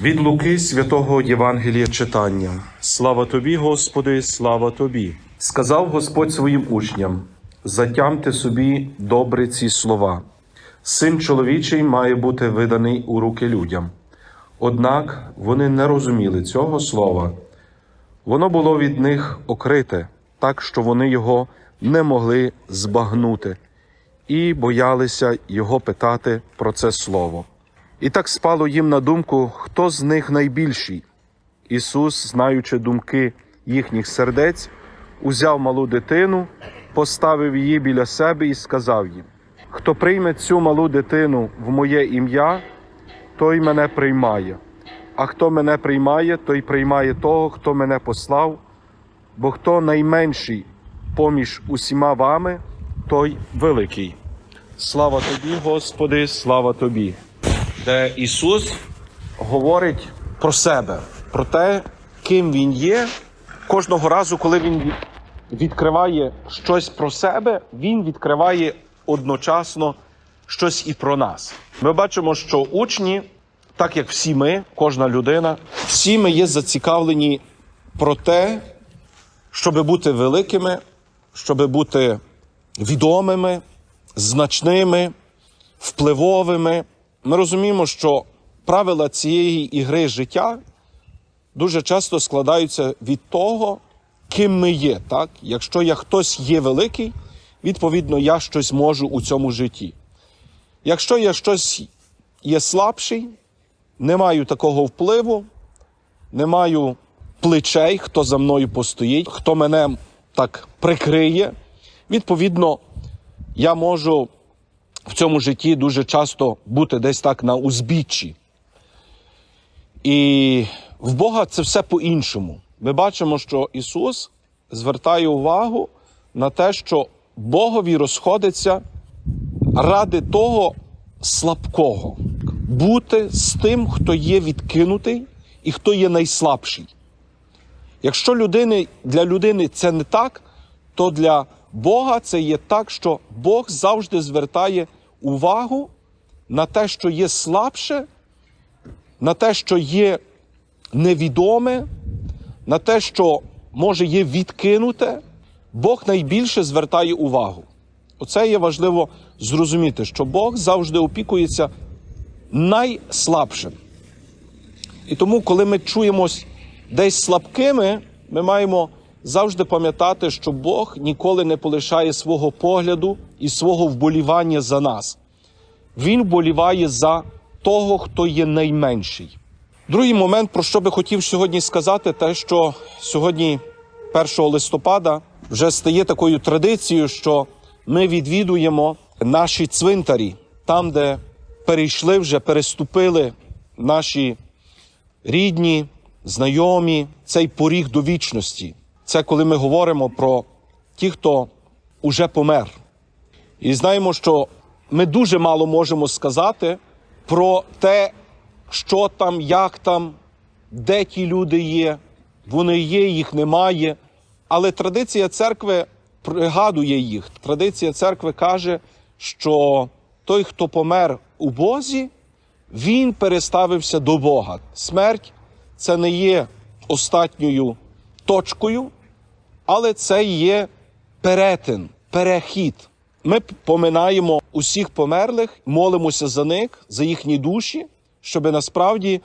Від Луки святого Євангелія читання. Слава тобі, Господи, слава тобі. Сказав Господь своїм учням: затямте собі добре ці слова. Син чоловічий має бути виданий у руки людям. Однак вони не розуміли цього слова. Воно було від них окрите, так що вони його не могли збагнути і боялися його питати про це слово. І так спало їм на думку, хто з них найбільший. Ісус, знаючи думки їхніх сердець, узяв малу дитину, поставив її біля себе і сказав їм: Хто прийме цю малу дитину в моє ім'я, той мене приймає. А хто мене приймає, той приймає того, хто мене послав, бо хто найменший поміж усіма вами, той великий. Слава тобі, Господи, слава тобі. Де Ісус говорить про себе, про те, ким Він є. Кожного разу, коли Він відкриває щось про себе, Він відкриває одночасно щось і про нас. Ми бачимо, що учні, так як всі ми, кожна людина, всі ми є зацікавлені про те, щоб бути великими, щоб бути відомими, значними, впливовими. Ми розуміємо, що правила цієї ігри життя дуже часто складаються від того, ким ми є. Так? Якщо я хтось є великий, відповідно, я щось можу у цьому житті. Якщо я щось є слабший, не маю такого впливу, не маю плечей, хто за мною постоїть, хто мене так прикриє, відповідно, я можу в цьому житті дуже часто бути десь так на узбіччі. І в Бога це все по-іншому. Ми бачимо, що Ісус звертає увагу на те, що Богові розходиться ради того слабкого, бути з тим, хто є відкинутий і хто є найслабший. Якщо людини, для людини це не так, то для Бога це є так, що Бог завжди звертає увагу на те, що є слабше, на те, що є невідоме, на те, що може є відкинуте, Бог найбільше звертає увагу. Оце є важливо зрозуміти, що Бог завжди опікується найслабшим. І тому, коли ми чуємось десь слабкими, ми маємо завжди пам'ятати, що Бог ніколи не полишає свого погляду і свого вболівання за нас. Він вболіває за того, хто є найменший. Другий момент, про що би хотів сьогодні сказати, те, що сьогодні, 1 листопада, вже стає такою традицією, що ми відвідуємо наші цвинтарі, там, де перейшли вже, переступили наші рідні, знайомі, цей поріг до вічності. Це коли ми говоримо про ті, хто уже помер. І знаємо, що ми дуже мало можемо сказати про те, що там, як там, де ті люди є. Вони є, їх немає. Але традиція церкви пригадує їх. Традиція церкви каже, що той, хто помер у Бозі, він переставився до Бога. Смерть це не є остатньою точкою, але це є перетин, перехід. Ми поминаємо усіх померлих, молимося за них, за їхні душі, щоб насправді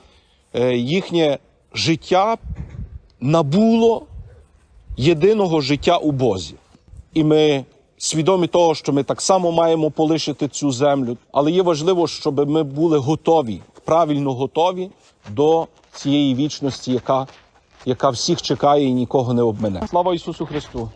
е, їхнє життя набуло єдиного життя у Бозі. І ми свідомі того, що ми так само маємо полишити цю землю, але є важливо, щоб ми були готові, правильно готові до цієї вічності, яка, яка всіх чекає і нікого не обмине. Слава Ісусу Христу!